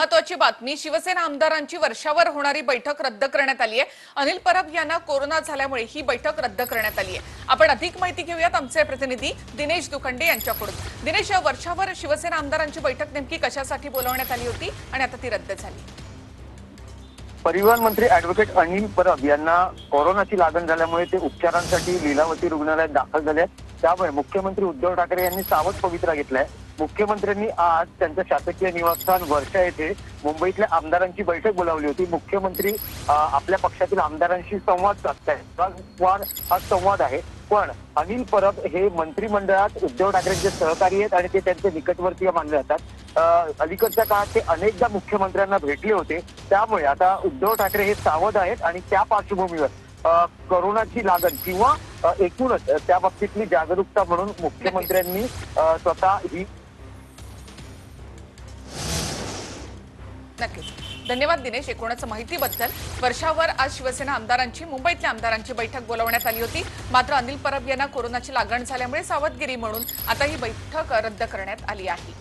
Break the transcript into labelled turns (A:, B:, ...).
A: महत्वाची बातमी शिवसेना आमदारांची वर्षावर होणारी बैठक रद्द करण्यात आली आहे अनिल परब यांना कोरोना झाल्यामुळे ही बैठक रद्द करण्यात आली आहे आपण अधिक माहिती घेऊयात आमचे प्रतिनिधी दिनेश दुखंडे यांच्याकडून. दिनेश या वर्षावर शिवसेना आमदारांची बैठक नेमकी कशासाठी बोलवण्यात आली होती आणि आता ती रद्द झाली?
B: परिवहन मंत्री ऍडव्होकेट अनिल परब यांना कोरोनाची लागण झाल्यामुळे ते उपचारांसाठी लीलावती रुग्णालयात दाखल झाले आहेत. त्यामुळे मुख्यमंत्री उद्धव ठाकरे यांनी सावध पवित्रा घेतलाय. मुख्यमंत्र्यांनी आज त्यांच्या शासकीय निवासस्थान वर्षा येथे मुंबईतल्या आमदारांची बैठक बोलावली होती. मुख्यमंत्री आपल्या पक्षातील आमदारांशी संवाद साधताय हा संवाद आहे. पण अनिल परब हे मंत्रिमंडळात उद्धव ठाकरेंचे सहकारी आहेत आणि ते त्यांचे निकटवर्तीय मानले जातात. अलीकडच्या काळात ते अनेकदा मुख्यमंत्र्यांना भेटले होते. त्यामुळे आता उद्धव ठाकरे हे सावध आहेत आणि त्या पार्श्वभूमीवर कोरोनाची लागण किंवा एकूणच त्या बाबतीतली जागरूकता म्हणून मुख्यमंत्र्यांनी स्वतः ही
A: नक्कीच. धन्यवाद दिनेश एकूणच माहितीबद्दल. वर्षावर आज शिवसेना आमदारांची मुंबईतल्या आमदारांची बैठक बोलावण्यात आली होती. मात्र अनिल परब यांना कोरोनाची लागण झाल्यामुळे सावधगिरी म्हणून आता ही बैठक रद्द करण्यात आली आहे.